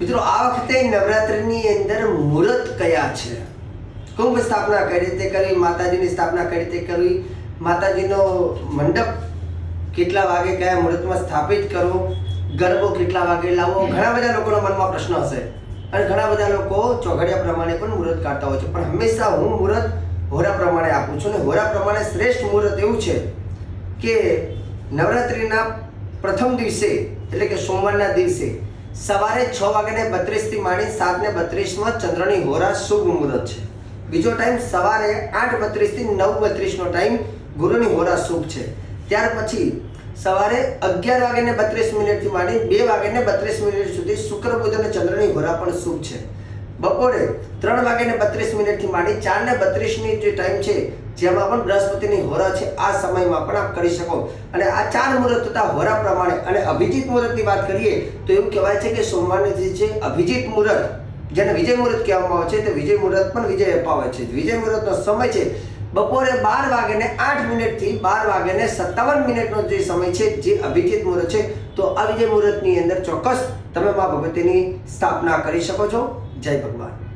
મિત્રો, આ વખતે નવરાત્રિની અંદર મુહૂર્ત કયા છે? કુંભ સ્થાપના કઈ રીતે કરવી? માતાજીની સ્થાપના કઈ રીતે કરવી? માતાજીનો મંડપ કેટલા વાગે કયા મુહૂર્તમાં સ્થાપિત કરવો? ગરબો કેટલા વાગે લાવવો? ઘણા બધા લોકોના મનમાં પ્રશ્ન હશે. અને ઘણા બધા લોકો ચોઘડિયા પ્રમાણે પણ મુહૂર્ત કાઢતા હોય છે. પણ હંમેશા હું મુહૂર્ત હોરા પ્રમાણે આપું છું. અને હોરા પ્રમાણે શ્રેષ્ઠ મુહૂર્ત એવું છે કે નવરાત્રિના પ્રથમ દિવસે, એટલે કે સોમવારના દિવસે સવારે છ વાગ્યાને બત્રીસથી માંડી સાત ને બત્રીસમાં ચંદ્રની હોરા શુભ મુહૂર્ત છે. બીજો ટાઈમ સવારે આઠ બત્રીસથી નવ બત્રીસનો ટાઈમ ગુરુની હોરા શુભ છે. ત્યાર પછી સવારે અગિયાર વાગ્યાને બત્રીસ મિનિટથી માંડી બે વાગ્યાને બત્રીસ મિનિટ સુધી શુક્ર બુધ અને ચંદ્રની હોરા પણ શુભ છે. બપોરે ત્રણ વાગ્યાને બત્રીસ મિનિટથી માંડી ચાર ને બત્રીસની જે ટાઈમ છે, જેમાં પણ બૃહસ્પતિની હોરા છે, આ સમયમાં પણ આપ કરી શકો. અને આ ચાર મુહૂર્ત તથા હોરા પ્રમાણે અને અભિજીત મુહૂર્તની વાત કરીએ, તો એવું કહેવાય છે કે સોમવારની જે છે, અભિજીત મુહૂર્ત, જેને વિજય મુહૂર્ત કહેવામાં આવે છે, તે વિજય મુહૂર્ત પણ વિજય અપાવે છે. વિજય મુહૂર્તનો સમય છે બપોરે બાર વાગ્યાને આઠ મિનિટથી બાર વાગ્યાને સત્તાવન મિનિટનો જે સમય છે, જે અભિજીત મુહૂર્ત છે, તો આ વિજય મુહૂર્તની અંદર ચોક્કસ તમે મા ભગવતીની સ્થાપના કરી શકો છો. જય ભગવાન.